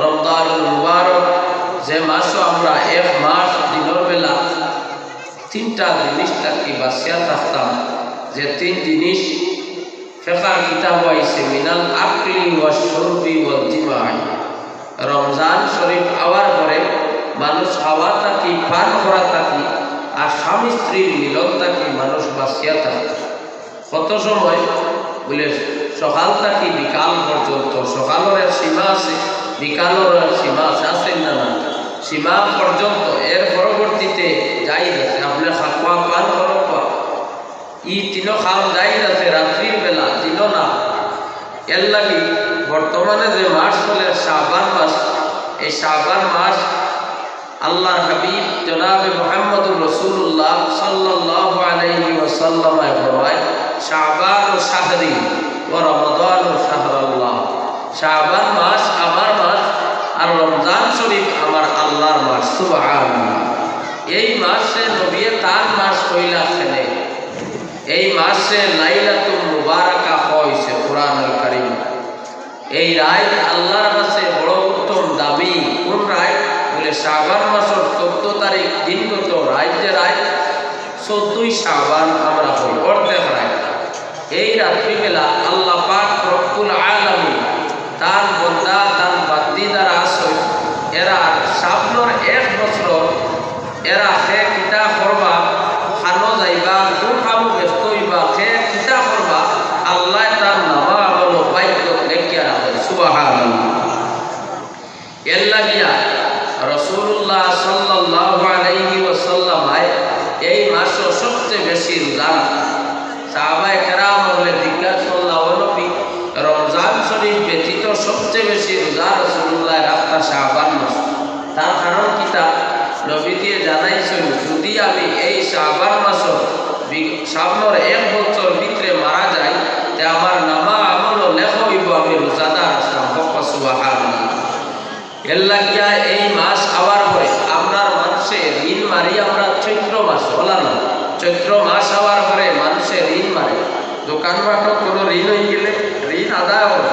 রমজান মুবারক, যে মাসও আমরা এক মাস দিনের বেলা তিনটা জিনিস থাকি বাসিয়া থাকতাম যে তিন জিনিস ফেকার কিতাব আইসে মিনাল আকলি ওয়া শুরবি ওয়াল জিমাই। রমজান শরীফ আওয়ার পরে মানুষ খাওয়া থাকি পান করা থাকি আর স্বামী স্ত্রীর মিলন থাকি মানুষ বাঁচিয়া থাকে কত সময়? বলে সকাল থাকি বিকাল পর্যন্ত, সকালের সীমা আছে। বিকালের সীমা আছে না না। সীমা পর্যন্ত, এর পরবর্তীতে যাই আছে আপনি খাওয়া পান করবা ই তিন খাওয়া যাই আছে রাত্রির বেলা তিন না। এর লাগি বর্তমানে যে মাস চলে শাহবান মাস, এই শাহবান মাস আল্লাহর হাবিব জনাবে মোহাম্মদুর রসুল্লাহ সাল্লাহ আলাইহি ওয়াসাল্লামায় ফরমায় শাহবান ও শাহরি ও রমদান ও শাহরাল্লাহ। শাহবান মাস আমার মাস আর রমজান শরীফ আমার আল্লাহর মাস। সুবহানাল্লাহ। এই মাসে নবিয়ে তার মাস কইলা খেলে এই মাসে লাইলাতুল মুবারাকা হইছে কোরআনুল কারীম। এই রায় আল্লাহর কাছে বড় উত্তম দাবি। কোন রায়? বলে শাবান মাসের চোদ্দ তারিখ দিনগত রায় যে রায় চোদ্দই শাবান আমরা হই অর্ধেক রায়। এই রাত্রিবেলা আল্লাহ পাক রব্বুল আলামিন তার বন্দা তার বান্দি দ্বারা আসই এরা স্বপ্নর এক বছর এরা সে কিতা করবা খানো যাইবা কোন খাব ব্যস্ত হইবা, সে কিতা করবা আল্লাহ তার নামা আমল বাক্য লেখিয়া রাখে সুবহানাল্লাহ। এর লাগিয়া রসুল্লাহ সাল্লাল্লাহু আলাইহি ওয়াসাল্লাম এই মাসও সবচেয়ে বেশি রোজা সাহাবায়ে কেরাম বলে জিজ্ঞাসা সবচেয়ে বেশি রোজা রসুল্লাহ রাখতা শাহবান মাস। তার কারণ কিতা নবী দিয়ে জানাইছেন, যদি আমি এই শাহবান মাস সামনের এক বছর ভিতরে মারা যাই, তে আমার নামা আমল লেখ হইব, আমি রোজাদার আসলাম এর লাগিয়া এই মাস আবার পরে আপনার মানুষে ঋণ মারি, আমরা চৈত্র মাস, বলা চৈত্র মাস আবার পরে মানুষে ঋণ মারে। দোকান বাট কোনো ঋণ হয়ে গেলে ঋণ আদায় হবে।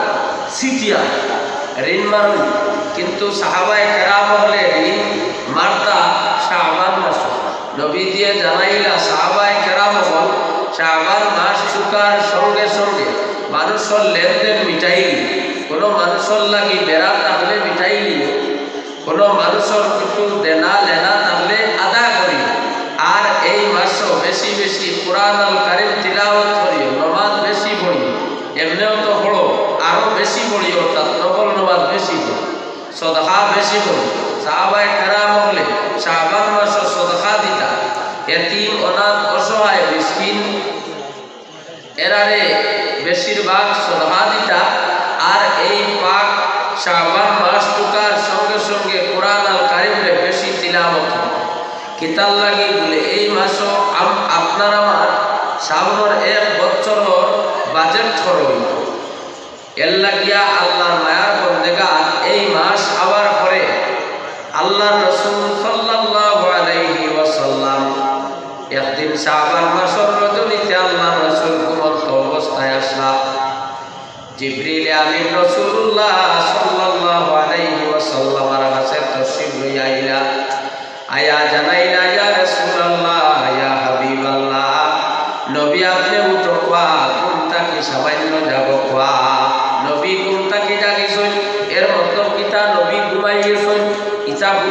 সিটিয়া, ঋণ মারুন। কিন্তু সাহাবায় কেরাম হলে ঋণ মারতা শাহবান মাস। নবী দিয়ে জানাইলা, সাহাবায় কেরাম হল শাহবান মাস চুকার সঙ্গে সঙ্গে মানুষের লেনদেন মিটাইলি। কোনো মানুষের লাগি বেড়া তাহলে মিটাইলি। কোনো মানুষের কিছু দেনা লেনা তাহলে আদা করি। আর এই মাসও বেশি বেশি কোরআন সাহাবায় কেরাম হলে শাহবান মাসও সদহা দিতা। এতিম, অনাথ, অসহায়, মিসকিন এরারে বেশিরভাগ সদহা দিতা। আর এই পাক শাহবান মাস টুকার সঙ্গে সঙ্গে কোরআন আল কারিমরে বেশি তিলাবত কিতাল লাগি বলে, এই মাসও আপনার আমার সামনের এক বছর বাজেট খরচ এর লাগিয়া আল্লাহর মায়ার বন্দেগা এই মাস আবার আল্লাহ রসুল সাল্লাল্লাহু আলাইহি ওয়াসাল্লাম একদিন শাবান মাসের রজনীতে আল্লাহ রসুল ঘুমন্ত অবস্থায় আসলা জিবরিল আমিন রাসূলুল্লাহ সাল্লাল্লাহু আলাইহি ওয়াসাল্লামের কাছে তশরিফ লইয়া আইলা। আয়া জানাইলা, ইয়া রাসূলুল্লাহ, ইয়া হাবিবাল্লাহ, নবী আপনি উঠো কোয়া কোনটা কি সামান্য যাব কোয়া নবী কোনটা কি জাগিছই এর মতলব কিতা নবী ঘুমাই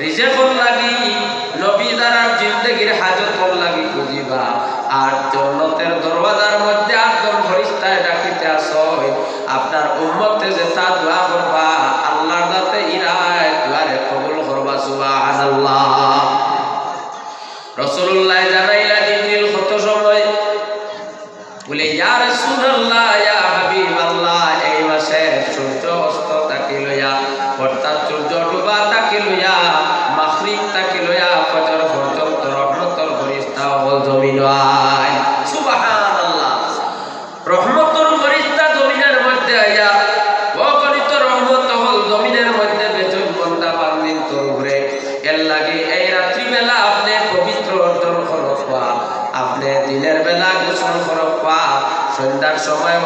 রিজেকর লাগি, নবী দ্বারা জিন্দগির লাগি আর জন্নতের মধ্যে ফরিস্তায় ডাকিতে আপনার উম্মতে যে তা দোয়া করবা, আল্লাহর দাতে ইরায় কবুল করবা জানাইলা সময় বলে, ইয়া রাসূলুল্লাহ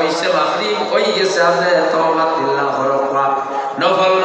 হইছে বাকরি হই গেছে আপনি তওবা তিল্লা করবা নফল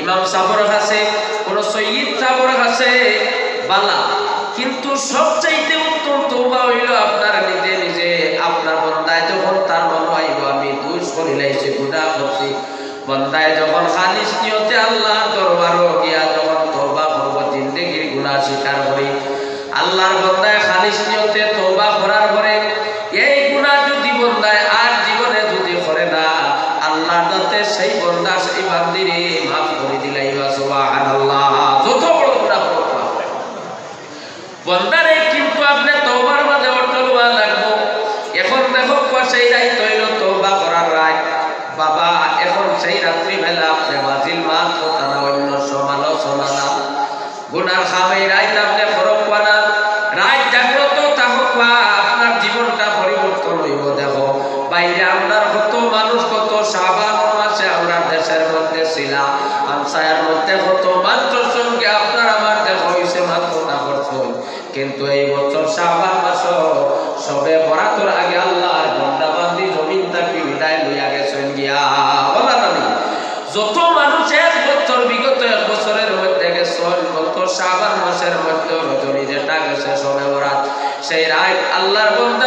ইমাম সাবর কাছে কোন সৈয়দ সাবর কাছে বালা। কিন্তু সবচাইতে উত্তম তওবা হইল আপনার নিজে নিজে, আপনার বন্দায় যখন তার মনে হইব, আমি দুষ করিলাইছি গুনাহ করছি। বন্দায় যখন খালিস নিয়তে আল্লাহ দরবারও গিয়া যখন তওবা করব, জিন্দেগির গুনাহ স্বীকার করি আল্লাহর বন্দায় খালিস নিয়তে তওবা করার পরে এই গুনাহ যদি বন্দায় আর জীবনে যদি করে না আল্লাহ তাতে সেই বন্দা সেই বান্দিরে মাফ করে দিলাই সুবহানাল্লাহ যত বড় গুনাহ হোক না কেন। বন্দারে কিন্তু আপনি তওবার মাঝে অটল হওয়া লাগবো। এখন দেখো সেই রাই তৈল তওবা করার রায়। বাবা, এখন সেই রাত্রি বেলা আপনি মাঝিল মাত কথা না অন্য সমালোচনা। না গুনার খামেই রাইত আপনি খরক পানা রাত জাগ্রত থাকা আপনার জীবনটা পরিবর্তন হইব, দেখো। বাইরে আপনার কত মানুষ, কত সাবান মাসে আমরা দেশের মধ্যে ছিলাম। আমসায়ার মধ্যে কত মানুষের বরাতর আগে আল্লাহর বন্দাবান্দি জমিন তাকে বিদায় লইয়া গেছেন গিয়া। নানি যত মানুষ এক বছর, বিগত এক বছরের মধ্যে গেছেন কত সাবান মাসের মধ্যে রজনী যেটা গেছে সবে বরাত, সেই রায় আল্লাহর বন্দা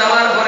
যাওয়ার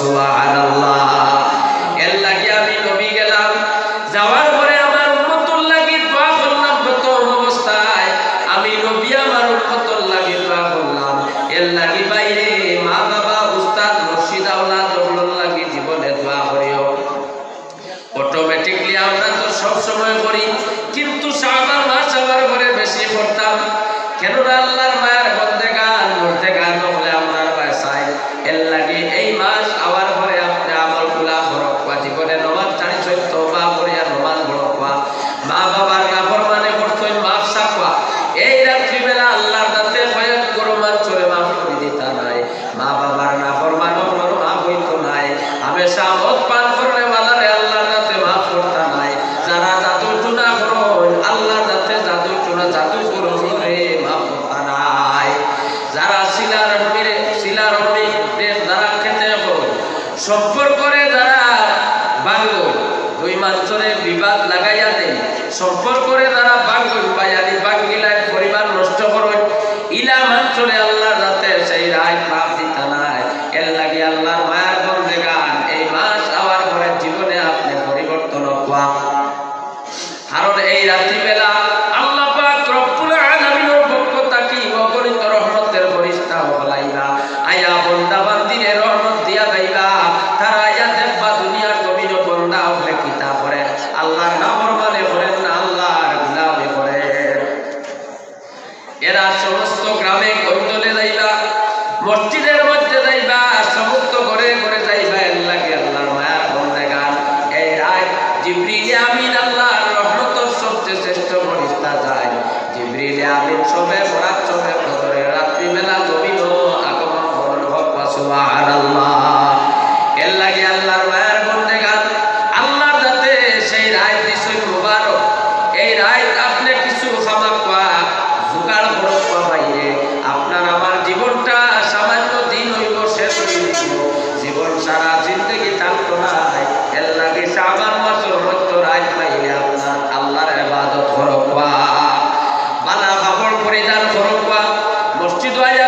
সুবহানাল্লাহ সবে বরাত Elijah